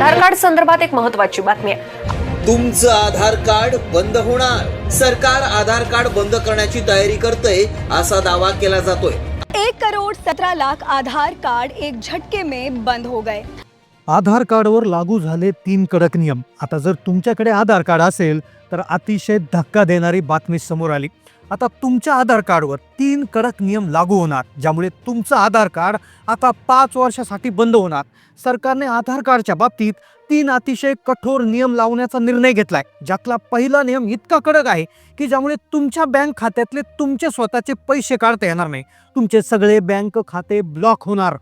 आधार card संदर्भात एक महत्वाची बातमी आहे. तुमचं आधार कार्ड बंद होणार. सरकार आधार कार्ड बंद करण्याची तयारी करतंय असा दावा केला जातोय. एक करोड़ सत्रह लाख आधार कार्ड एक झटके में बंद हो गए. आधार कार्डवर लागू झाले तीन कडक नियम. आता जर तुमच्याकडे आधार कार्ड असेल तर अतिशय धक्का देणारी बातमी समोर आली. आता तुमच्या आधार कार्डवर तीन कडक नियम लागू होणार ज्यामुळे तुमचं आधार कार्ड आता पाच वर्षासाठी बंद होणार. सरकारने आधार कार्डच्या बाबतीत तीन अतिशय कठोर नियम लावण्याचा निर्णय घेतलाय. ज्यातला पहिला नियम इतका कडक आहे की ज्यामुळे तुमच्या बँक खात्यातले तुमचे स्वतःचे पैसे काढता येणार नाही. तुमचे सगळे बँक खाते ब्लॉक होणार.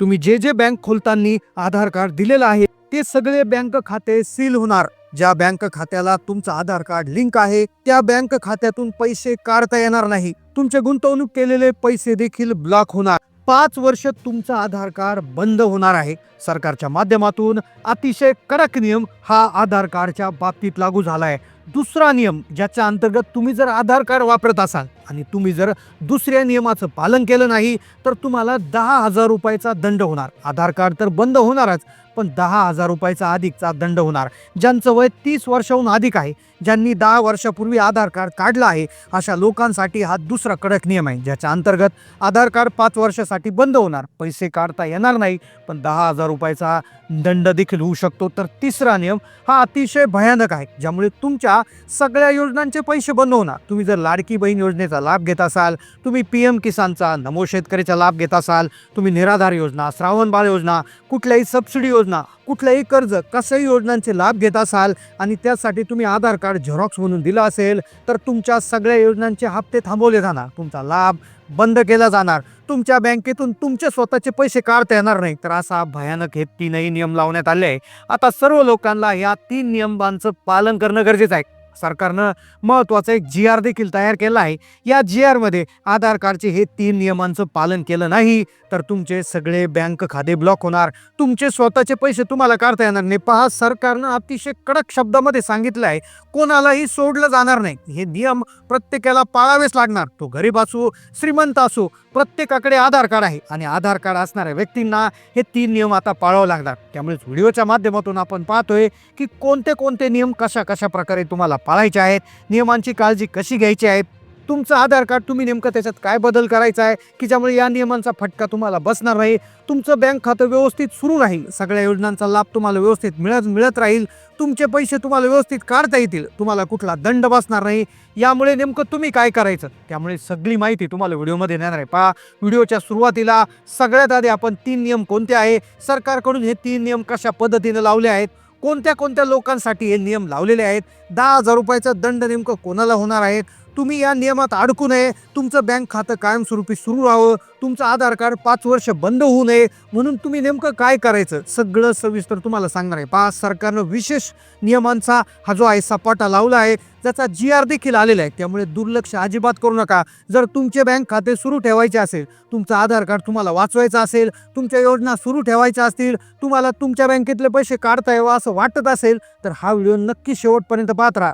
तुम्ही जे जे बँक खोलताना आधार कार्ड दिलेलं आहे ते सगळे बँक खाते सील होणार. ज्या बँक खात्याला तुमचं आधार कार्ड लिंक आहे त्या बँक खात्यातून पैसे काढता येणार नाही. तुमचे गुंतवणूक केलेले पैसे देखील ब्लॉक होणार. पाच वर्ष तुमचा आधार कार्ड बंद होणार आहे. सरकारच्या माध्यमातून अतिशय कडक नियम हा आधार कार्डच्या बाबतीत लागू झाला आहे दुसरा नियम ज्याच्या अंतर्गत तुम्ही जर आधार कार्ड वापरत असाल आणि तुम्ही जर दुसऱ्या नियमाचं पालन केलं नाही तर तुम्हाला दहा हजार रुपयाचा दंड होणार. आधार कार्ड तर बंद होणारच पण दहा हजार रुपयाचा अधिकचा दंड होणार. ज्यांचं वय तीस वर्षाहून अधिक आहे ज्यांनी दहा वर्षापूर्वी आधार कार्ड काढलं आहे अशा लोकांसाठी हा दुसरा कडक नियम आहे ज्याच्या अंतर्गत आधार कार्ड पाच वर्षासाठी बंद होणार. पैसे काढता येणार नाही पण दहा हजार रुपयाचा दंड देखील होऊ शकतो. तर तिसरा नियम हा अतिशय भयानक आहे ज्यामुळे तुमच्या सगळ्या योजनांचे पैसे बंद होणार. तुम्ही जर लाडकी बहीण योजनेचा लाभ घेत असाल तुम्ही पी एम किसानचा नमो शेतकऱ्याचा लाभ घेत असाल तुम्ही निराधार योजना श्रावण बाळ योजना कुठल्याही सबसिडी योजना कुठल्याही कर्ज कसंही योजनांचे लाभ घेत असाल आणि त्यासाठी तुम्ही आधार कार्ड झेरॉक्स म्हणून दिलं असेल तर तुमच्या सगळ्या योजनांचे हप्ते थांबवले जाणार. तुमचा लाभ बंद केला जाणार. तुमच्या बँकेतून तुमचे स्वतःचे पैसे काढता येणार नाही. तर असा भयानक हे तीनही नियम लावण्यात आले. आहे आता सर्व लोकांना या तीन नियमांचं पालन करणं गरजेचं आहे. सरकारनं महत्त्वाचा एक जी आर देखील तयार केला आहे. या जी आरमध्ये आधार कार्डचे हे तीन नियमांचं पालन केलं नाही तर तुमचे सगळे बँक खाते ब्लॉक होणार. तुमचे स्वतःचे पैसे तुम्हाला काढता येणार नाही. पहा सरकारनं अतिशय कडक शब्दामध्ये सांगितलं आहे कोणालाही सोडलं जाणार नाही. हे नियम प्रत्येकाला पाळावेच लागणार. तो गरीब असो श्रीमंत असो प्रत्येकाकडे आधार कार्ड आहे आणि आधार कार्ड असणाऱ्या व्यक्तींना हे तीन नियम आता पाळावं लागणार त्यामुळे व्हिडिओच्या माध्यमातून आपण पाहतोय की कोणते कोणते नियम कशा कशा प्रकारे तुम्हाला पाळायचे आहेत नियमांची काळजी कशी घ्यायची आहे तुमचं आधार कार्ड तुम्ही नेमकं त्याच्यात काय बदल करायचा आहे? की ज्यामुळे या नियमांचा फटका तुम्हाला बसणार नाही? तुमचं बँक खातं व्यवस्थित सुरू राहील. सगळ्या योजनांचा लाभ तुम्हाला व्यवस्थित मिळत मिळत राहील. तुमचे पैसे तुम्हाला व्यवस्थित काढता येतील. तुम्हाला कुठला दंड बसणार नाही. यामुळे नेमकं तुम्ही काय करायचं? त्यामुळे सगळी माहिती तुम्हाला व्हिडिओमध्ये देणार आहे. पहा व्हिडिओच्या सुरुवातीला सगळ्यात आधी आपण तीन नियम कोणते आहे? सरकारकडून हे तीन नियम कशा पद्धतीने लावले आहेत? कोणत्या कोणत्या लोकांसाठी हे नियम लावलेले आहेत? दहा हजार रुपयाचा दंड नेमकं कोणाला होणार आहे? तुम्ही या नियमात अडकू नये. तुमचं बँक खातं कायमस्वरूपी सुरू राहावं. तुमचं आधार कार्ड पाच वर्ष बंद होऊ नये. म्हणून तुम्ही नेमकं काय करायचं? सगळं सविस्तर तुम्हाला सांगणार आहे. पहा सरकारनं विशेष नियमांचा हा जो आहे सपाटा लावला आहे त्याचा जी आर देखील आलेला आहे. त्यामुळे दुर्लक्ष अजिबात करू नका. जर तुमचे बँक खाते सुरू ठेवायचे असेल तुमचं आधार कार्ड तुम्हाला वाचवायचं असेल तुमच्या योजना सुरू ठेवायच्या असतील तुम्हाला तुमच्या बँकेतले पैसे काढता यावं असं वाटत असेल तर हा व्हिडिओ नक्की शेवटपर्यंत पाहत राहा.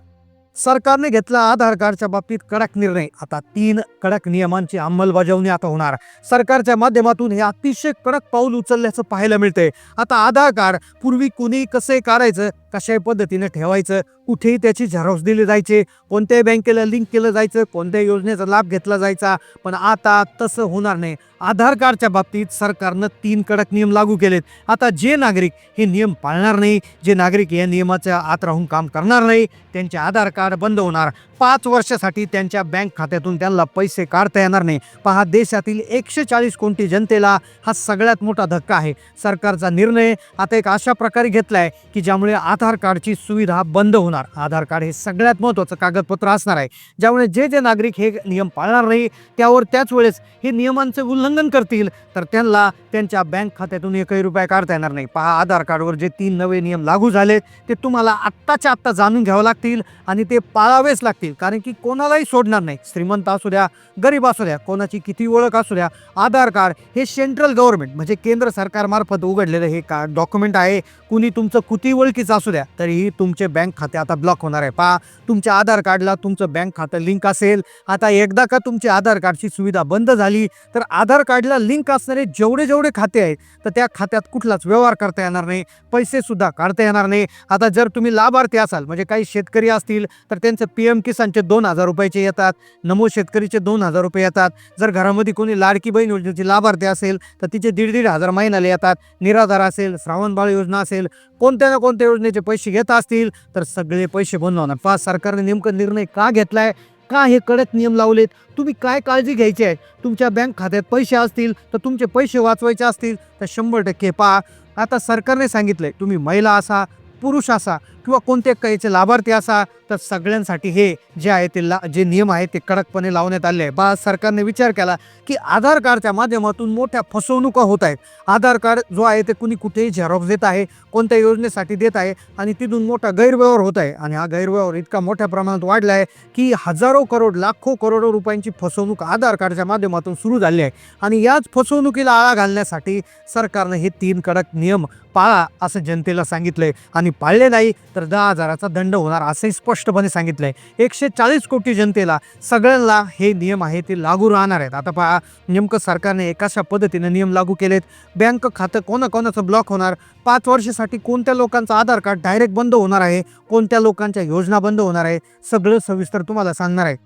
सरकारने घेतला आधार कार्डच्या बाबतीत कडक निर्णय. आता तीन कडक नियमांची अंमलबजावणी आता होणार. सरकारच्या माध्यमातून हे अतिशय कडक पाऊल उचलल्याचं पाहायला मिळतंय. आता आधार कार्ड पूर्वी कुणी कसे काढायचं कशाही पद्धतीने ठेवायचं कुठेही त्याची झेरॉक्स दिली जायचे कोणत्याही बँकेला लिंक केलं जायचं कोणत्याही योजनेचा लाभ घेतला जायचा पण आता तसं होणार नाही. आधार कार्डच्या बाबतीत सरकारनं तीन कडक नियम लागू केलेत. आता जे नागरिक हे नियम पाळणार नाही जे नागरिक या नियमाच्या आत राहून काम करणार नाही त्यांचे आधार कार्ड बंद होणार. पाच वर्षासाठी त्यांच्या बँक खात्यातून त्यांना पैसे काढता येणार नाही. पहा देशातील एकशे चाळीस कोटी जनतेला हा सगळ्यात मोठा धक्का आहे. सरकारचा निर्णय आता एक अशा प्रकारे घेतला आहे की ज्यामुळे आधार कार्डची सुविधा बंद होणार. आधार. कार्ड हे सगळ्यात महत्त्वाचं कागदपत्र असणार आहे. ज्यामुळे जे जे नागरिक हे नियम पाळणार नाही त्यावर त्याच वेळेस हे नियमांचे उल्लंघन करतील तर त्यांना त्यांच्या बँक खात्यातून एकही रुपया काढता येणार नाही. पहा आधार कार्डवर जे तीन नवे नियम लागू झालेत ते तुम्हाला आत्ताच्या आत्ता जाणून घ्यावं लागतील आणि ते पाळावेच लागतील. कारण की कोणालाही सोडणार नाही. श्रीमंत असू द्या गरीब असू द्या कोणाची किती ओळख असू द्या आधार कार्ड हे सेंट्रल गव्हर्नमेंट म्हणजे केंद्र सरकारमार्फत उघडलेलं हे का डॉक्युमेंट आहे. कुणी तुमचं किती ओळखीचं असू द्या तरीही तुमचे बँक खाते आता ब्लॉक होणार आहे. पहा तुमच्या आधार कार्डला तुमचं बँक खातं लिंक असेल. आता एकदा का तुमची आधार कार्डची सुविधा बंद झाली तर आधार कार्डला लिंक असणारे जेवढे जेवढे खाते आहेत तर त्या खात्यात कुठलाच व्यवहार करता येणार नाही. पैसेसुद्धा काढता येणार नाही. आता जर तुम्ही लाभार्थी असाल म्हणजे काही शेतकरी असतील तर त्यांचं पी एम किसानचे दोन हजार रुपयाचे येतात. नमो शेतकरीचे दोन हजार रुपये येतात. जर घरामध्ये कोणी लाडकी बहीण योजनेची लाभार्थी असेल तर तिचे दीड दीड हजार महिन्याला येतात. निराधार असेल श्रावणबाळ योजना असेल कोणत्या ना कोणत्या योजनेचे पैसे घेत असतील तर सगळे पैसे बंद होणार पहा सरकारने नेमकं निर्णय का घेतलाय? का हे कडक नियम लावलेत? तुम्ही काय काळजी घ्यायची आहे? तुमच्या बँक खात्यात पैसे असतील तर तुमचे पैसे वाचवायचे असतील तर शंभर टक्के पहा आता सरकारने सांगितलं आहे तुम्ही महिला असा पुरुष असा किंवा कोणत्या काहीचे लाभार्थी असा तर सगळ्यांसाठी हे जे आहे ते ला जे नियम आहे ते कडकपणे लावण्यात आले आहे. बा सरकारने विचार केला की आधार कार्डच्या माध्यमातून मोठ्या फसवणुका होत आहेत. आधार कार्ड जो आहे ते कुणी कुठेही झेरॉक्स देत आहे कोणत्या योजनेसाठी देत आहे आणि तिथून मोठा गैरव्यवहार होत आहे. आणि हा गैरव्यवहार इतका मोठ्या प्रमाणात वाढला आहे की हजारो करोड लाखो करोडो रुपयांची फसवणूक आधार कार्डच्या माध्यमातून सुरू झाली आहे. आणि याच फसवणुकीला आळा घालण्यासाठी सरकारनं हे तीन कडक नियम पाळा असं जनतेला सांगितलं आहे आणि पाळले नाही तर दहा हजाराचा दंड होणार असंही स्पष्टपणे सांगितलं आहे एकशे चाळीस कोटी जनतेला सगळ्यांना हे नियम आहे ते लागू राहणार आहेत. आता पहा नेमकं सरकारने एकाशा पद्धतीने नियम लागू केलेत. बँक खातं कोणाकोणाचं ब्लॉक होणार? पाच वर्षासाठी कोणत्या लोकांचं आधार कार्ड डायरेक्ट बंद होणार आहे? कोणत्या लोकांच्या योजना बंद होणार आहे? सगळं सविस्तर तुम्हाला सांगणार आहे.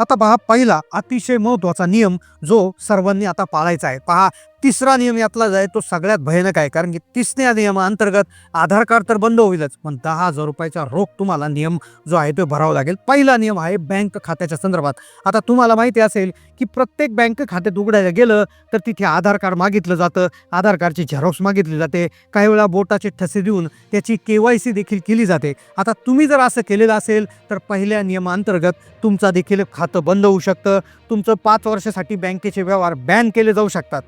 आता पहा पहिला अतिशय महत्त्वाचा नियम जो सर्वांनी आता पाळायचा आहे. पहा तिसरा नियम यातला जाय आहे तो सगळ्यात भयानक आहे. कारण की तिसऱ्या नियमाअंतर्गत आधार कार्ड तर बंद होईलच. पण दहा हजार रुपयाचा रोख तुम्हाला नियम जो आहे तो भरावा लागेल. पहिला नियम आहे बँक खात्याच्या संदर्भात. आता तुम्हाला माहिती असेल की प्रत्येक बँक खात्यात उघडायला गेलं तर तिथे आधार कार्ड मागितलं जातं. आधार कार्डची झेरॉक्स मागितली जाते. काही वेळा बोटाचे ठसे देऊन त्याची के वाय सी देखील केली जाते. आता तुम्ही जर असं केलेलं असेल तर पहिल्या नियमाअंतर्गत तुमचा देखील खातं बंद होऊ शकतं. तुमचं पाच वर्षासाठी बँकेचे व्यवहार बॅन केले जाऊ शकतात.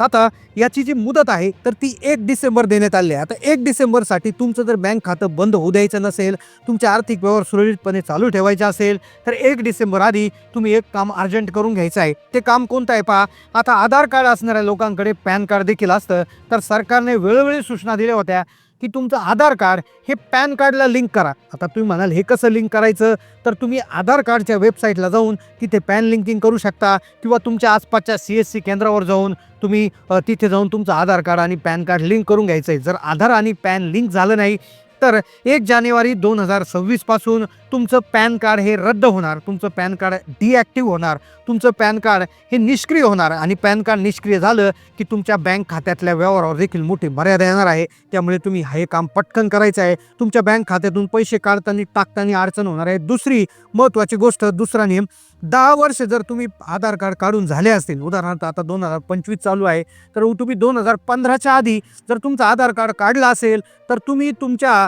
आता याची जी मुदत आहे तर ती एक डिसेंबर देण्यात आली आहे. आता एक डिसेंबरसाठी तुमचं जर बँक खातं बंद होऊ द्यायचं नसेल तुमचे आर्थिक व्यवहार सुरळीतपणे चालू ठेवायचे असेल तर एक डिसेंबर आधी तुम्ही एक काम अर्जंट करून घ्यायचं आहे. ते काम कोणतं आहे पहा आता आधार कार्ड असणाऱ्या लोकांकडे पॅन कार्ड देखील असतं तर सरकारने वेळोवेळी सूचना दिल्या होत्या की तुमचं आधार कार्ड हे पॅन कार्डला लिंक करा. आता तुम्ही म्हणाल हे कसं लिंक करायचं? तर तुम्ही आधार कार्डच्या वेबसाईटला जाऊन तिथे पॅन लिंकिंग करू शकता किंवा तुमच्या आसपासच्या सी एस सी केंद्रावर जाऊन तुम्ही तिथे जाऊन तुमचं आधार कार्ड आणि पॅन कार्ड लिंक करून घ्यायचं आहे जर आधार आणि पॅन लिंक झालं नाही तर एक जानेवारी दोन हजार सव्वीसपासून तुमचं पॅन कार्ड हे रद्द होणार तुमचं पॅन कार्ड डिॲक्टिव्ह होणार तुमचं पॅन कार्ड हे निष्क्रिय होणार आणि पॅन कार्ड निष्क्रिय झालं की तुमच्या बँक खात्यातल्या व्यवहारावर देखील मोठी मर्यादा येणार आहे. त्यामुळे तुम्ही हे काम पटकन करायचं आहे. तुमच्या बँक खात्यातून पैसे काढताना टाकताना अडचण होणार आहे. दुसरी महत्त्वाची गोष्ट दुसरा नियम दहा वर्ष जर तुम्ही आधार कार्ड काढून झाले असतील उदाहरणार्थ आता दोन हजार पंचवीस चालू आहे तर तुम्ही दोन हजार पंधराच्या आधी जर तुमचं आधार कार्ड काढलं असेल तर तुम्ही तुमच्या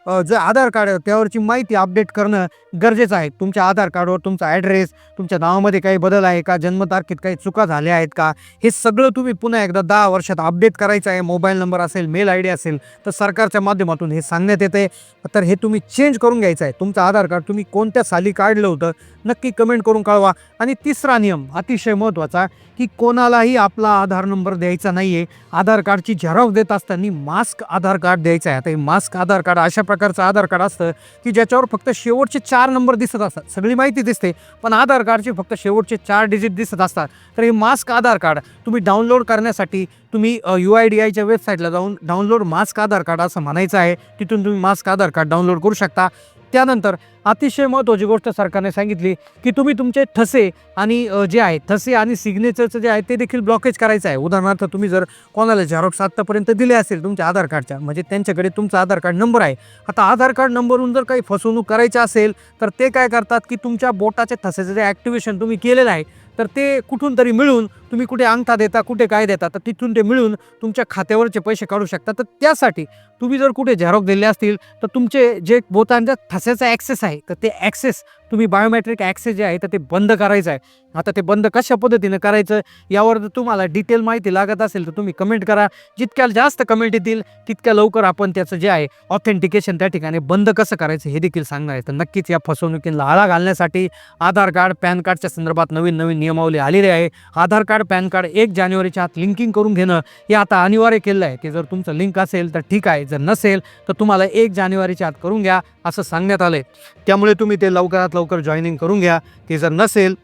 जे आधार कार्ड आहे, त्यावरची माहिती अपडेट करणं गरजेचं आहे. तुमच्या आधार कार्डवर तुमचा ॲड्रेस तुमच्या नावामध्ये काही बदल आहे का जन्मतारखेत काही चुका झाल्या आहेत का हे सगळं तुम्ही पुन्हा एकदा दहा वर्षात अपडेट करायचं आहे. मोबाईल नंबर असेल मेल आय डी असेल तर सरकारच्या माध्यमातून हे सांगण्यात येते तर हे तुम्ही चेंज करून घ्यायचं आहे. तुमचं आधार कार्ड तुम्ही कोणत्या साली काढलं होतं नक्की कमेंट करून कळवा. आणि तिसरा नियम अतिशय महत्त्वाचा की कोणालाही आपला आधार नंबर द्यायचा नाही आहे आधार कार्डची झेरॉक्स देत असताना मास्क आधार कार्ड द्यायचं आहे. आता हे मास्क आधार कार्ड अशा प्रकारचं आधार कार्ड असतं की ज्याच्यावर फक्त शेवटचे चार नंबर दिसत असतात. सगळी माहिती दिसते पण आधार कार्डचे फक्त शेवटचे चार डिजिट दिसत असतात. तर हे मास्क आधार कार्ड तुम्ही डाउनलोड करण्यासाठी तुम्ही यू आय डी आयच्या वेबसाईटला जाऊन डाउनलोड मास्क आधार कार्ड असं म्हणायचं आहे. तिथून तुम्ही मास्क आधार कार्ड डाउनलोड करू शकता. त्यानंतर अतिशय महत्त्वाची गोष्ट सरकारने सांगितली की तुम्ही तुमचे ठसे आणि जे आहे ठसे आणि सिग्नेचरचं जे आहे ते देखील ब्लॉकेज करायचं आहे. उदाहरणार्थ तुम्ही जर कोणाला झेरॉक्स आत्तापर्यंत दिले असेल तुमच्या आधार कार्डच्या म्हणजे त्यांच्याकडे तुमचा आधार कार्ड नंबर आहे. आता आधार कार्ड नंबरवरून जर काही फसवणूक करायची असेल तर ते काय करतात की तुमच्या बोटाच्या ठसेचं जे ॲक्टिवेशन तुम्ही केलेलं आहे तर ते कुठून तरी मिळून तुम्ही कुठे अंगठा देता कुठे काय देता तर तिथून ते मिळून तुमच्या खात्यावरचे पैसे काढू शकता. तर त्यासाठी तुम्ही जर कुठे झेरॉक दिले असतील तर तुमचे जे बोतांच्या ठस्याचा ॲक्सेस आहे तर ते ॲक्सेस तुम्ही बायोमेट्रिक ॲक्सेस जे आहे तर ते बंद करायचं आहे. आता ते बंद कशा पद्धतीनं करायचं यावर जर तुम्हाला डिटेल माहिती लागत असेल तर तुम्ही कमेंट करा. जितक्या जास्त कमेंट येतील तितक्या लवकर आपण त्याचं जे आहे ऑथेंटिकेशन त्या ठिकाणी बंद कसं करायचं हे देखील सांगणार आहे. तर नक्कीच या फसवणुकीला आळा घालण्यासाठी आधार कार्ड पॅन कार्डच्या संदर्भात नवीन नवीन नियमावली आलेली आहे. आधार कार्ड पॅन कार्ड एक जानेवारीच्या आत लिंकिंग करून घेणं हे आता अनिवार्य केलं आहे की जर तुमचं लिंक असेल तर ठीक आहे जर नसेल तर तुम्हाला एक जानेवारीच्या आत करून घ्या असं सांगण्यात आलं आहे त्यामुळे तुम्ही ते लवकरात लवकर जॉईनिंग करून घ्या. ते जर नसेल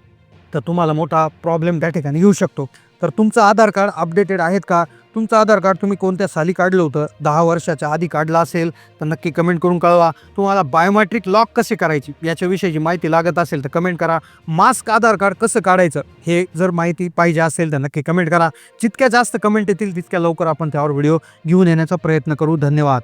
तर तुम्हाला मोठा प्रॉब्लेम त्या ठिकाणी येऊ शकतो. तर तुमचं आधार कार्ड अपडेटेड आहेत का? तुमचं आधार कार्ड तुम्ही कोणत्या साली काढलं होतं? दहा वर्षाच्या आधी काढलं असेल तर नक्की कमेंट करून कळवा. तुम्हाला बायोमेट्रिक लॉक कसे करायची? याच्याविषयीची माहिती लागत असेल तर कमेंट करा. मास्क आधार कार्ड कसं काढायचं? हे जर माहिती पाहिजे असेल तर नक्की कमेंट करा. जितक्या जास्त कमेंट येतील तितक्या लवकर आपण त्यावर व्हिडिओ घेऊन येण्याचा प्रयत्न करू. धन्यवाद.